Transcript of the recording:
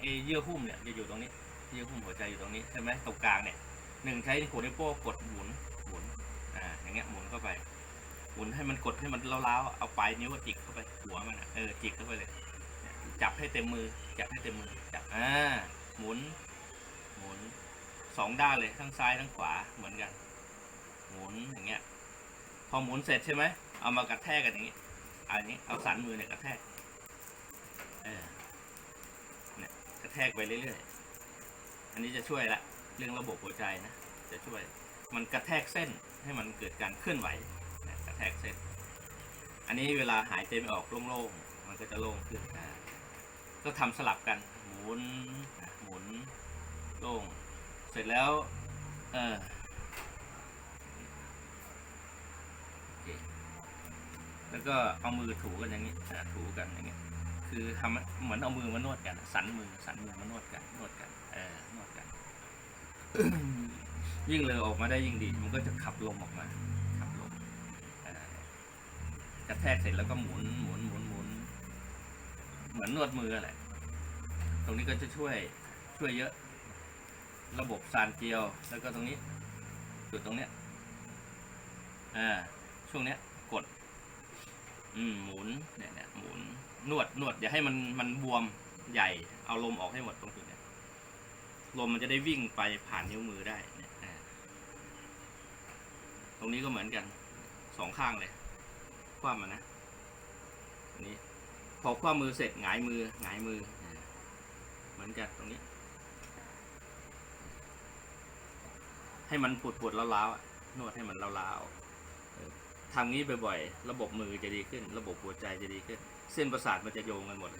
ไอ้เยื่อหุ้มเนี่ยจะอยู่ตรงนี้ เยื่อหุ้มหัวใจอยู่ตรงนี้ใช่ไหมตรงกลางเนี่ยหนึ่งใช้หัวนิ้วโป้งกดหมุนหมุนอ่าอย่างเงี้ยหมุนเข้าไป หมุนให้มันกดให้มันเล้าๆเอาปลายนิ้วจิกเข้าไปหัวมันอะเออจิกเข้าไปเลยจับให้เต็มมือ จับให้เต็มมือจับอ่าหมุน หมุนสองด้านเลยทั้งซ้ายทั้งขวาเหมือนกัน หมุนอย่างเงี้ย พอหมุนเสร็จใช่ไหมเอามากระแทกกันอย่างนี้อันนี้เอาสันมือเนี่ยกระแทกเออ ระแทกไปเรื่อยๆ อันนี้จะช่วยละเรื่องระบบหัวใจนะ จะช่วยมันกระแทกเส้นให้มันเกิดการเคลื่อนไหวนะกระแทกเส้น อันนี้เวลาหายใจไม่ออกโล่งๆ มันก็จะโล่งขึ้นอ่าก็ทำสลับกันหมุนอะหมุนโล่ง เสร็จแล้ว เออแล้วก็เอามือถูกันอย่างนี้ถูกันอย่างนี้ คือทำเหมือนเอามือมานวดกัน สันมือสันมือมานวดกันนวดกันเออนวดกัน ยิ่งเลยออกมาได้ยิ่งดี มันก็จะขับลมออกมา ขับลมอ่ากระแทกเสร็จแล้วก็หมุนหมุนหมุนหมุนเหมือนนวดมือแหละ ตรงนี้ก็จะช่วยช่วยเยอะ ระบบซานเจียว แล้วก็ตรงนี้ จุดตรงเนี้ยอ่าช่วงเนี้ยกด อืมหมุนเนี่ยเนี่ยหมุน นวดนวดอย่าให้มันมันบวมใหญ่ เอาลมออกให้หมดตรงจุดเนี้ยลมมันจะได้วิ่งไปผ่านนิ้วมือได้เนี่ยตรงนี้ก็เหมือนกันสองข้างเลยคว่ำมันนะนี้พอคว่ำมือเสร็จหงายมือหงายมือ เหมือนกันตรงนี้ ให้มันปวดปวดๆร้าๆนวดให้มันร้าๆ ทำงี้บ่อยๆ ระบบมือจะดีขึ้น ระบบหัวใจจะดีขึ้น เส้นประสาทมันจะโยงกันหมด